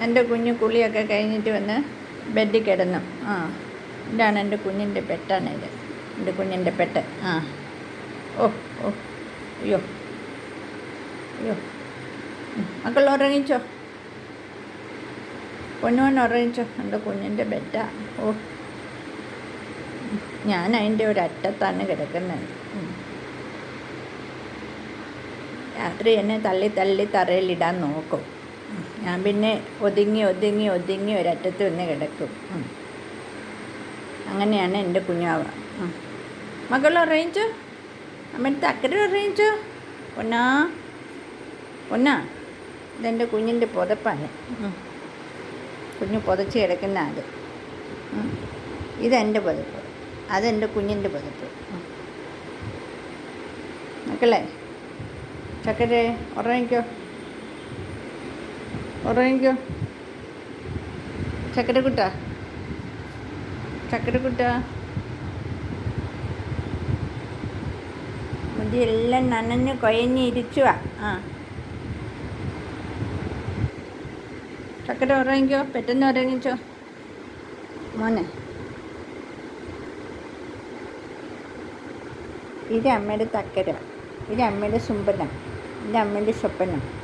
എന്റെ കുഞ്ഞ് കുളിയൊക്കെ കഴിഞ്ഞിട്ട് വന്ന് ബെഡിൽ കിടന്നു. ആ ഇതാണ് എന്റെ കുഞ്ഞിന്റെ പെട്ടാണ് ഇത്. എന്റെ കുഞ്ഞിന്റെ പെട്ട്. ആ. ഓ ഓ. അയ്യോ. അയ്യോ. മക്കൾ ഉറങ്ങിച്ചോ? പൊന്നുമോൻ ഉറങ്ങിച്ചോ? എന്റെ കുഞ്ഞിന്റെ ബെറ്റാ. ഓ. ഞാൻ അതിന്റെ ഒരു അറ്റത്താണ് കിടക്കുന്നത്. രാത്രി എന്നെ തള്ളി തള്ളി തറയിലിടാൻ നോക്കും. ഞാൻ പിന്നെ ഒതുങ്ങി ഒതുങ്ങി ഒതുങ്ങി ഒരറ്റത്ത് വന്ന് കിടക്കും. അങ്ങനെയാണ് എന്റെ കുഞ്ഞാവ. മകളോ മകൾ അമ്മടുത്ത് അക്കരോ അക്കരെ ഒന്നാ ഒന്നാ ഇതെന്റെ കുഞ്ഞിന്റെ പുതപ്പാണ്. കുഞ്ഞ് പുതച്ച് കിടക്കുന്ന ഉം. ഇതെന്റെ പുതപ്പ്. അതെന്റെ കുഞ്ഞിന്റെ പുതപ്പ്. മക്കളെ ചക്കരെ ഉറങ്ങിക്കോ. ഉറങ്ങിക്കോ. ചക്കര കുട്ട. ചക്കര കുട്ട. മുടിയെല്ലാം നനഞ്ഞ് കൊയഞ്ഞ് ഇരിച്ചുവ. ആ. ചക്കര ഉറങ്ങിക്കോ. പെട്ടെന്ന് ഉറങ്ങിച്ചോ മോനെ. ഇത് അമ്മയുടെ തക്കര. ഇത് അമ്മയുടെ സുമ്പനം. ഇത് അമ്മയുടെ സ്വപ്നം.